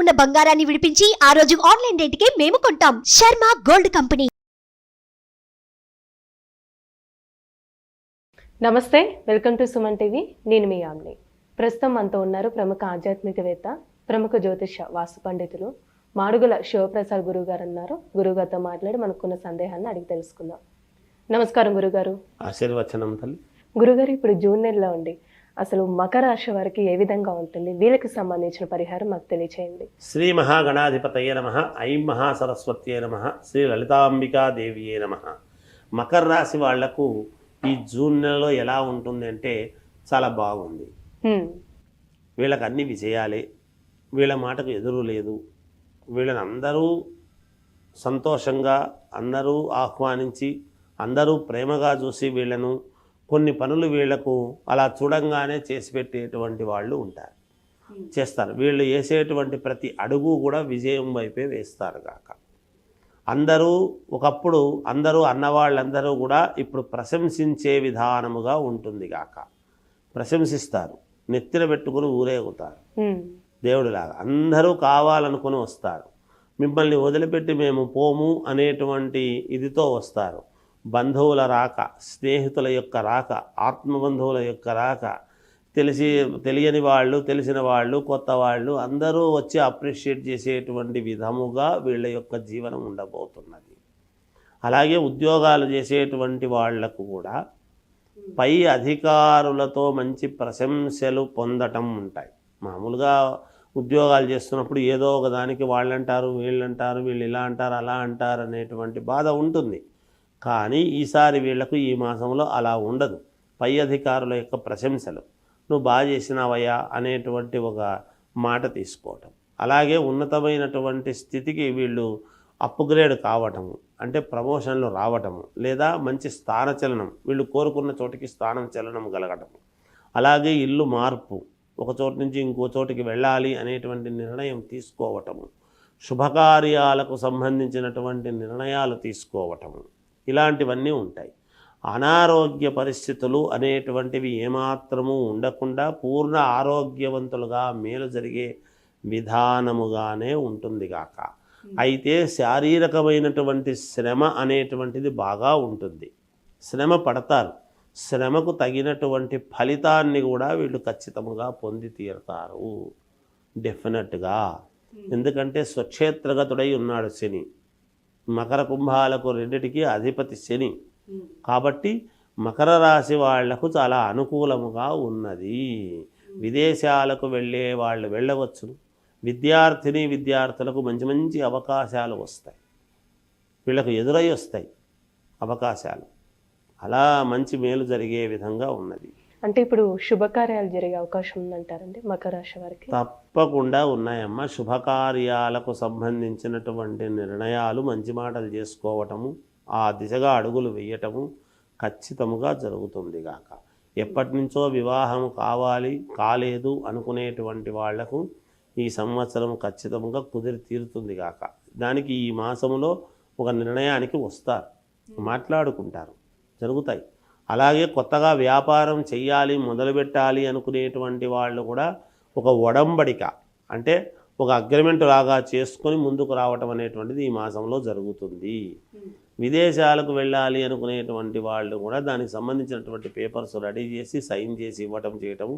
ఉన్న బంగారాన్ని విడిపించి ఆ రోజు ఆన్లైన్ రేటుకే మేము కొంటాం. Sharma gold company. నమస్తే వెల్కమ్ టు సుమన్ టీవీ. నేను మీ ఆమ్ని ప్రస్తుతం మనతో ఉన్నారు ప్రముఖ ఆధ్యాత్మికవేత్త ప్రముఖ జ్యోతిష వాస్తు పండితులు మాడుగుల శివప్రసాద్ గురువు గారు అన్నారు గురుగారితో మాట్లాడి మనకున్న సందేహాన్ని అడిగి తెలుసుకుందాం. నమస్కారం గురుగారు ఆశీర్వచనం తల్లి. గురుగారు ఇప్పుడు జూన్ నెలలో ఉండి అసలు మకర రాశి వారికి ఏ విధంగా ఉంటుంది? వీళ్ళకి సంబంధించిన పరిహారం మాకు తెలియచేయండి. శ్రీ మహాగణాధిపతయ నమ. ఐం మహాసరస్వత్యే నమ. శ్రీ లలితాంబికా దేవియే నమ. మకర రాశి వాళ్ళకు ఈ జూన్ నెలలో ఎలా ఉంటుంది అంటే చాలా బాగుంది. వీళ్ళకి అన్ని విజయాలే. వీళ్ళ మాటకు ఎదురు లేదు. వీళ్ళని అందరూ సంతోషంగా అందరూ ఆహ్వానించి అందరూ ప్రేమగా చూసి వీళ్ళను కొన్ని పనులు వీళ్ళకు అలా చూడంగానే చేసి పెట్టేటువంటి వాళ్ళు ఉంటారు. చేస్తారు. వీళ్ళు వేసేటువంటి ప్రతి అడుగు కూడా విజయం వైపే వేస్తారు కాక అందరూ ఒకప్పుడు అందరూ అన్నవాళ్ళందరూ కూడా ఇప్పుడు ప్రశంసించే విధానముగా ఉంటుంది కాక ప్రశంసిస్తారు. నెత్తిన పెట్టుకుని ఊరేగుతారు. దేవుడిలాగా అందరూ కావాలనుకుని వస్తారు. మిమ్మల్ని వదిలిపెట్టి మేము పోము అనేటువంటి ఇదితో వస్తారు. బంధువుల రాక స్నేహితుల యొక్క రాక ఆత్మబంధువుల యొక్క రాక తెలిసి తెలియని వాళ్ళు తెలిసిన వాళ్ళు కొత్త వాళ్ళు అందరూ వచ్చి అప్రిషియేట్ చేసేటువంటి విధముగా వీళ్ళ యొక్క జీవనం ఉండబోతున్నది. అలాగే ఉద్యోగాలు చేసేటువంటి వాళ్ళకు కూడా పై అధికారులతో మంచి ప్రశంసలు పొందటం ఉంటాయి. మామూలుగా ఉద్యోగాలు చేస్తున్నప్పుడు ఏదో ఒక దానికి వీళ్ళంటారు వీళ్ళు ఇలా అంటారు అలా అంటారు అనేటువంటి బాధ ఉంటుంది. కానీ ఈసారి వీళ్ళకు ఈ మాసంలో అలా ఉండదు. పై అధికారుల యొక్క ప్రశంసలు. నువ్వు బాగా చేసినావయ్యా అనేటువంటి ఒక మాట తీసుకోవటం. అలాగే ఉన్నతమైనటువంటి స్థితికి వీళ్ళు అప్గ్రేడ్ కావటము అంటే ప్రమోషన్లు రావటము లేదా మంచి స్థానచలనం వీళ్ళు కోరుకున్న చోటికి స్థానం చలనం కలగటము. అలాగే ఇల్లు మార్పు ఒక చోటు నుంచి ఇంకో చోటికి వెళ్ళాలి అనేటువంటి నిర్ణయం తీసుకోవటము. శుభకార్యాలకు సంబంధించినటువంటి నిర్ణయాలు తీసుకోవటము. ఇలాంటివన్నీ ఉంటాయి. అనారోగ్య పరిస్థితులు అనేటువంటివి ఏమాత్రము ఉండకుండా పూర్ణ ఆరోగ్యవంతులుగా మేలు జరిగే విధానముగానే ఉంటుంది గాక. అయితే శారీరకమైనటువంటి శ్రమ అనేటువంటిది బాగా ఉంటుంది. శ్రమ పడతారు. శ్రమకు తగినటువంటి ఫలితాన్ని కూడా వీళ్ళు ఖచ్చితంగా పొంది తీరుతారు. డెఫినెట్గా. ఎందుకంటే స్వక్షేత్రగతుడై ఉన్నాడు శని. మకర కుంభాలకు రెండిటికి అధిపతి శని. కాబట్టి మకర రాశి వాళ్ళకు చాలా అనుకూలముగా ఉన్నది. విదేశాలకు వెళ్ళే వాళ్ళు వెళ్ళవచ్చు. విద్యార్థిని విద్యార్థులకు మంచి మంచి అవకాశాలు వస్తాయి. వీళ్ళకు ఎదురై వస్తాయి అవకాశాలు. అలా మంచి మేలు జరిగే విధంగా ఉన్నది. అంటే ఇప్పుడు శుభకార్యాలు జరిగే అవకాశం ఉందంటారండి మకర రాశి వారికి? తప్పకుండా ఉన్నాయమ్మా. శుభకార్యాలకు సంబంధించినటువంటి నిర్ణయాలు మంచి మాటలు చేసుకోవటము ఆ దిశగా అడుగులు వేయటము ఖచ్చితముగా జరుగుతుంది గాక. ఎప్పటి నుంచో వివాహం కావాలి కాలేదు అనుకునేటువంటి వాళ్ళకు ఈ సంవత్సరం ఖచ్చితంగా కుదిరి తీరుతుంది గాక. దానికి ఈ మాసములో ఒక నిర్ణయానికి వస్తారు. మాట్లాడుకుంటారు. జరుగుతాయి. అలాగే కొత్తగా వ్యాపారం చెయ్యాలి మొదలుపెట్టాలి అనుకునేటువంటి వాళ్ళు కూడా ఒక ఒడంబడిక అంటే ఒక అగ్రిమెంట్ లాగా చేసుకొని ముందుకు రావటం అనేటువంటిది ఈ మాసంలో జరుగుతుంది. విదేశాలకు వెళ్ళాలి అనుకునేటువంటి వాళ్ళు కూడా దానికి సంబంధించినటువంటి పేపర్స్ రెడీ చేసి సైన్ చేసి ఇవ్వటం చేయటము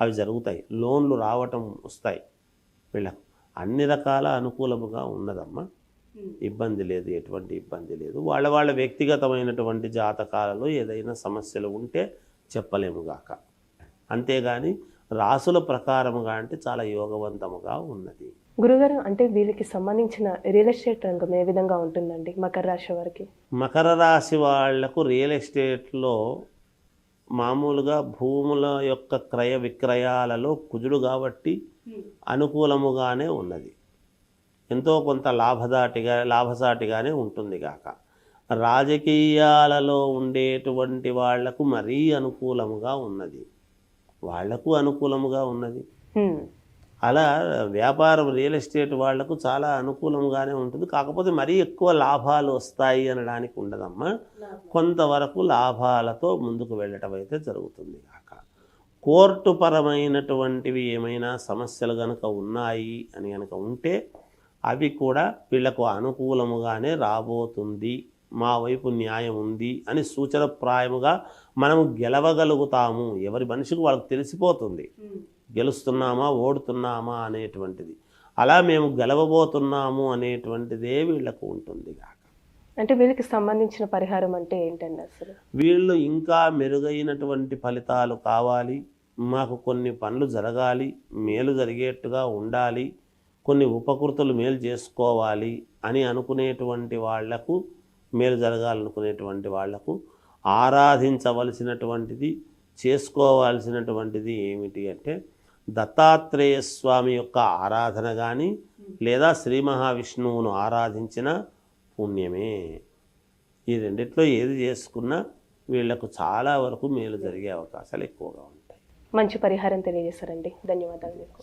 అవి జరుగుతాయి. లోన్లు రావటం వస్తాయి. వీళ్ళకు అన్ని రకాల అనుకూలముగా ఉన్నదమ్మా. ఇబ్బంది లేదు ఎటువంటి ఇబ్బంది లేదు. వాళ్ళ వాళ్ళ వ్యక్తిగతమైనటువంటి జాతకాలలో ఏదైనా సమస్యలు ఉంటే చెప్పలేము గాక. అంతేగాని రాసుల ప్రకారముగా అంటే చాలా యోగవంతముగా ఉన్నది. గురుగారు అంటే వీళ్ళకి సంబంధించిన రియల్ ఎస్టేట్ రంగం ఏ విధంగా ఉంటుందండి? మకర రాశి వారికి? మకర రాశి వాళ్ళకు రియల్ ఎస్టేట్లో మామూలుగా భూముల యొక్క క్రయ విక్రయాలలో కుజుడు కాబట్టి అనుకూలముగానే ఉన్నది. ఎంతో కొంత లాభదాటిగా లాభసాటిగానే ఉంటుంది కాక రాజకీయాలలో ఉండేటువంటి వాళ్ళకు మరీ అనుకూలముగా ఉన్నది. వాళ్ళకు అనుకూలముగా ఉన్నది. అలా వ్యాపారం రియల్ ఎస్టేట్ వాళ్ళకు చాలా అనుకూలంగానే ఉంటుంది. కాకపోతే మరీ ఎక్కువ లాభాలు వస్తాయి అనడానికి ఉండదమ్మా. కొంతవరకు లాభాలతో ముందుకు వెళ్ళటం అయితే జరుగుతుంది కాక కోర్టు పరమైనటువంటివి ఏమైనా సమస్యలు కనుక ఉన్నాయి అని కనుక ఉంటే అవి కూడా వీళ్ళకు అనుకూలముగానే రాబోతుంది. మా వైపు న్యాయం ఉంది అని సూచనప్రాయముగా మనము గెలవగలుగుతాము. ఎవరి మనిషికి వాళ్ళకి తెలిసిపోతుంది. గెలుస్తున్నామా ఓడుతున్నామా అనేటువంటిది. అలా మేము గెలవబోతున్నాము అనేటువంటిదే వీళ్ళకు ఉంటుంది కాక అంటే వీరికి సంబంధించిన పరిహారం అంటే ఏంటండి అసలు? వీళ్ళు ఇంకా మెరుగైనటువంటి ఫలితాలు కావాలి. మాకు కొన్ని పనులు జరగాలి. మేలు జరిగేట్టుగా ఉండాలి. కొన్ని ఉపకృతులు మేలు చేసుకోవాలి అని అనుకునేటువంటి వాళ్ళకు మేలు జరగాలనుకునేటువంటి వాళ్ళకు ఆరాధించవలసినటువంటిది చేసుకోవాల్సినటువంటిది ఏమిటి అంటే దత్తాత్రేయ స్వామి యొక్క ఆరాధన కానీ లేదా శ్రీ మహావిష్ణువును ఆరాధించిన పుణ్యమే. ఈ రెండిట్లో ఏది చేసుకున్నా వీళ్ళకు చాలా వరకు మేలు జరిగే అవకాశాలు ఎక్కువగా ఉంటాయి. మంచి పరిహారం తెలియజేశారండి. ధన్యవాదాలు మీకు.